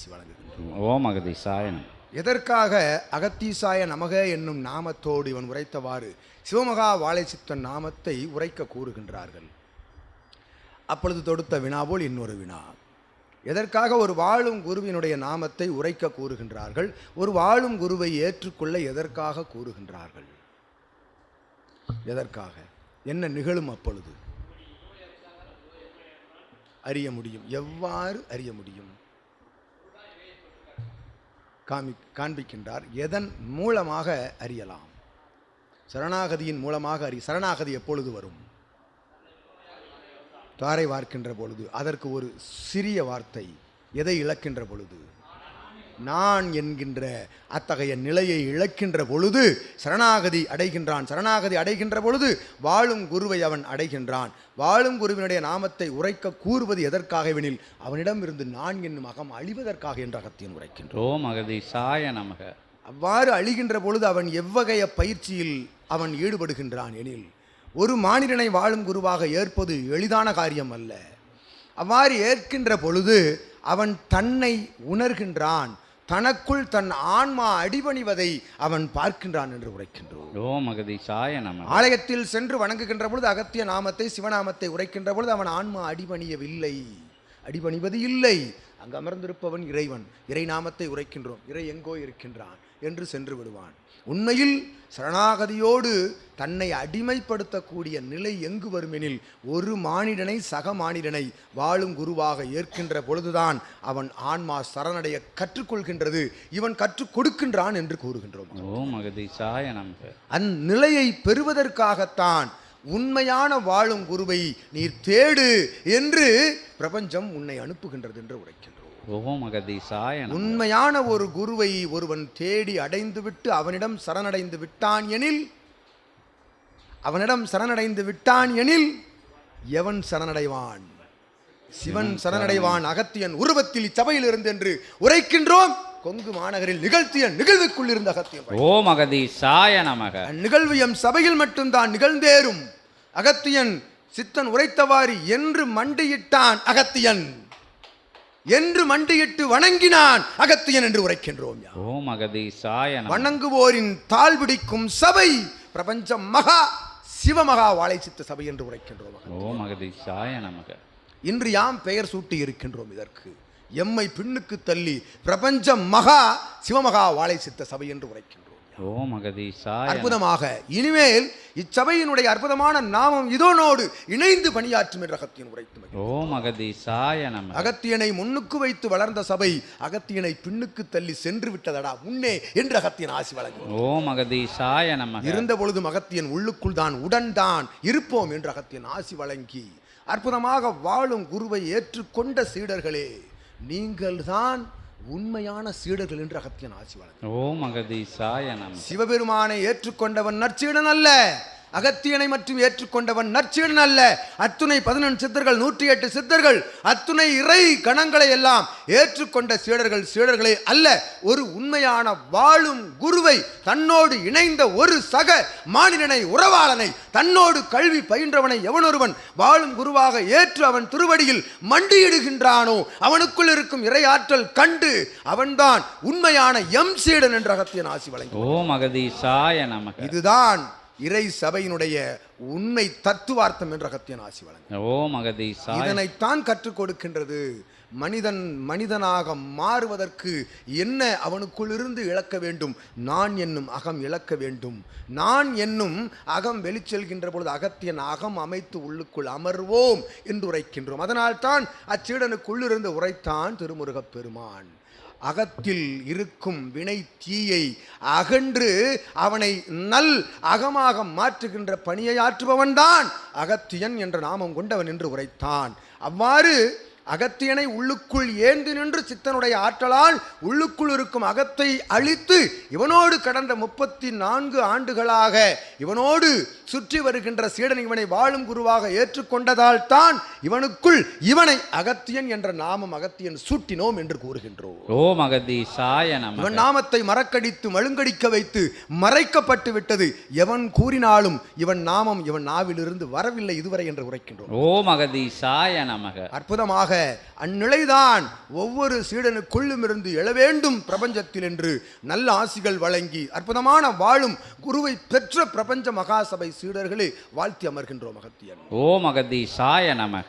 ஆசி வழங்குகின்றோம் ஓம் அகதீசாய நம எதற்காக அகத்தீசாய நமக என்னும் நாமத்தோடு இவன் உரைத்தவாறு சிவமகா வாழைச்சித்தன் நாமத்தை உரைக்க கூறுகின்றார்கள்? அப்பொழுது தொடுத்த வினா போல் இன்னொரு வினா. எதற்காக ஒரு வாழும் குருவினுடைய நாமத்தை உரைக்க கூறுகின்றார்கள்? ஒரு வாழும் குருவை ஏற்றுக்கொள்ள எதற்காக கூறுகின்றார்கள்? எதற்காக? என்ன நிகழும் அப்பொழுது? அறிய முடியும். எவ்வாறு அறிய முடியும்? காமி காண்பிக்கின்றார். எதன் மூலமாக அறியலாம்? சரணாகதியின் மூலமாக அறி சரணாகதி எப்பொழுது வரும்? தாரை வார்க்கின்ற பொழுது அதற்கு ஒரு சிறிய வார்த்தை எதை இழக்கின்ற பொழுது? நான் என்கின்ற அத்தகைய நிலையை இழக்கின்ற பொழுது சரணாகதி அடைகின்றான். சரணாகதி அடைகின்ற பொழுது வாழும் குருவை அவன் அடைகின்றான். வாழும் குருவினுடைய நாமத்தை உரைக்க கூறுவது எதற்காகவெனில் அவனிடம் இருந்து நான் என்னும் அகம் அழிவதற்காக என்ற அகத்தியன் உரைக்கின்றான். ஓம் அகதீசாய நமக. அவ்வாறு அழிகின்ற பொழுது அவன் எவ்வகைய பயிற்சியில் அவன் ஈடுபடுகின்றான் எனில் ஒரு மானிடனை வாழும் குருவாக ஏற்பது எளிதான காரியம் அல்ல. அவ்வாறு ஏற்கின்ற பொழுது அவன் தன்னை உணர்கின்றான். தனக்குள் தன் ஆன்மா அடிபணிவதை அவன் பார்க்கின்றான் என்று உரைக்கின்றோம். ஆலயத்தில் சென்று வணங்குகின்ற பொழுது அகத்திய நாமத்தை சிவநாமத்தை உரைக்கின்ற பொழுது அவன் ஆன்மா அடிபணியவில்லை. அடிபணிவது இல்லை. அங்கு அமர்ந்திருப்பவன் இறைவன். இறை நாமத்தை உரைக்கின்றோம். இறை எங்கோ இருக்கின்றான் என்று சென்று விடுவான். உண்மையில் சரணாகதியோடு தன்னை அடிமைப்படுத்தக்கூடிய நிலை எங்கு வருமெனில் ஒரு மானிடனை சக மானிடனை வாழும் குருவாக ஏற்கின்ற பொழுதுதான் அவன் ஆன்மா சரணடைய கற்றுக்கொள்கின்றது. இவன் கற்றுக் கொடுக்கின்றான் என்று கூறுகின்றோம். அந்நிலையை பெறுவதற்காகத்தான் உண்மையான வாழும் குருவை நீர் தேடு என்று பிரபஞ்சம் உன்னை அனுப்புகின்றது என்று உரைக்கின்றோம். உண்மையான ஒரு குருவை ஒருவன் தேடி அடைந்து விட்டு அவனிடம் சரணடைந்து விட்டான் எனில் அவனிடம் சரணடைந்து விட்டான் எனில் எவன் சரணடைவான்? சிவன் சரணடைவான் அகத்தியன் உருவத்தில் இச்சபையில் இருந்து என்று உரைக்கின்றோம். கொங்கு மாநகரில் நிகழ்த்திய நிகழ்வுக்குள் இருந்த அகத்தியன் ஓம் அகதீசாய நமக. அந்நிகழ்வு எம் சபையில் மட்டும்தான் நிகழ்ந்தேறும். அகத்தியன் சித்தன் உரைத்தவாறு என்று மண்டியிட்டான் அகத்தியன். என்று மண்டியிட்டு வணங்கினான் அகத்தியன் என்று உரைக்கின்றோம் யாம். ஓம் அகதீசாய நமக. வணங்குவோரின் தாழ் பிடிக்கும் சபை பிரபஞ்சம் மகா சிவமகா வாழை சித்த சபை என்று உரைக்கின்றோம் ஓம் அகதீசாய நமக. இன்று யாம் பெயர் சூட்டி இருக்கின்றோம் இதற்கு. எம்மை பின்னுக்கு தள்ளி பிரபஞ்சம் மகா சிவமகா வாழை சித்த சபை என்று உரைக்கின்றோம். ஓம். அற்புதமாக. இனிமேல் இச்சபையினுடைய அற்புதமான நாமம் இதனோடு இணைந்து பணியாற்றும் என்ற அகத்தியன் உரைத்து. ஓம் அகதீசாய அகத்தியனை முன்னுக்கு வைத்து வளர்ந்த சபை அகத்தியனை பின்னுக்கு தள்ளி சென்று விட்டதடா முன்னே என்று அகத்தியன் ஆசி வழங்கும் ஓம் அகதீசாய இருந்த பொழுதும் அகத்தியன் உள்ளுக்குள் தான் உடன் தான் இருப்போம் என்று அகத்தியன் ஆசி வழங்கி அற்புதமாக வாழும் குருவை ஏற்றுக்கொண்ட சீடர்களே. நீங்கள்தான் உண்மையான சீடர்கள் என்று அகத்தியன் ஆசி வழங்கும் ஓம் அகதீசாய சிவபெருமானை ஏற்றுக்கொண்டவன் நற்சீடன் அல்ல. அகத்தியனை மற்றும் ஏற்றுக்கொண்டவன் நற்சீடன் அல்ல. அத்துணை பதினெண்டு சித்தர்கள் நூற்றி எட்டு சித்தர்கள் அத்துணை இறை கணங்களை எல்லாம் ஏற்றுக்கொண்ட சீடர்கள் சீடர்களே அல்ல. ஒரு உண்மையான வாழும் குருவை தன்னோடு இணைந்த ஒரு சக மானிடனை உறவாளனை தன்னோடு கல்வி பயின்றவனை எவனொருவன் வாழும் குருவாக ஏற்று அவன் திருவடியில் மண்டியிடுகின்றானோ அவனுக்குள் இருக்கும் இறை ஆற்றல் கண்டு அவன்தான் உண்மையான எம் சீடன் என்ற அகத்தியன் ஆசி வழங்கி நமக. இதுதான் இறை சபையினுடைய உண்மை தத்துவார்த்தம் என்ற அகத்தியன் ஆசி வழங்க ஓம் இதனைத்தான் கற்றுக் கொடுக்கின்றது. மனிதன் மனிதனாக மாறுவதற்கு என்ன அவனுக்குள் இருந்து இழக்க வேண்டும்? நான் என்னும் அகம் இழக்க வேண்டும். நான் என்னும் அகம் வெளிச்செல்கின்ற பொழுது அகத்தியன் அகம் அமைத்து உள்ளுக்குள் அமர்வோம் என்று உரைக்கின்றோம். அதனால்தான் அச்சீடனுக்குள்ளிருந்து உரைத்தான் திருமுருகப் பெருமான். அகத்தில் இருக்கும் வினை தீயை அகன்று அவனை நல் அகமாக மாற்றுகின்ற பணியை ஆற்றுபவன்தான் அகத்தியன் என்ற நாமம் கொண்டவன் என்று உரைத்தான். அவ்வாறு அகத்தியனை உள்ளுக்குள் ஏந்தி நின்று சித்தனுடைய ஆற்றலால் உள்ளுக்குள் இருக்கும் அகத்தை அழித்து இவனோடு கடந்த முப்பத்தி நான்கு ஆண்டுகளாக இவனோடு சுற்றி வருகின்ற சீடன் இவனை வாழும் குருவாக ஏற்றுக்கொண்டதால் தான் இவனுக்குள் இவனை அகத்தியன் என்ற நாமம் அகத்தியன் சூட்டினோம் என்று கூறுகின்றோம். ஓம் அகதீசாய இவன் நாமத்தை மறக்கடித்து மழுங்கடிக்க வைத்து மறைக்கப்பட்டு விட்டது எவன் கூறினாலும் இவன் நாமம் இவன் நாவிலிருந்து வரவில்லை இதுவரை என்று உரைக்கின்றோம். ஓம் அகதீசாய நமக. அற்புதமாக அந்நிலைதான் ஒவ்வொரு சீடனுக்குள்ளும் இருந்து எழ வேண்டும் பிரபஞ்சத்தில் என்று நல்ல ஆசிகள் வழங்கி அற்புதமான வாழும் குருவை பெற்ற பிரபஞ்ச மகாசபை சீடர்களை வாழ்த்தி அமர்கின்றோம் அகத்தியன் ஓம் சாய நமக.